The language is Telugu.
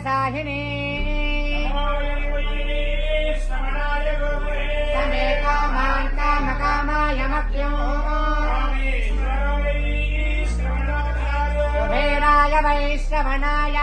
संयसाहिने समे कामान् कामकामायमभ्यो कुबेराय वैश्रवणाय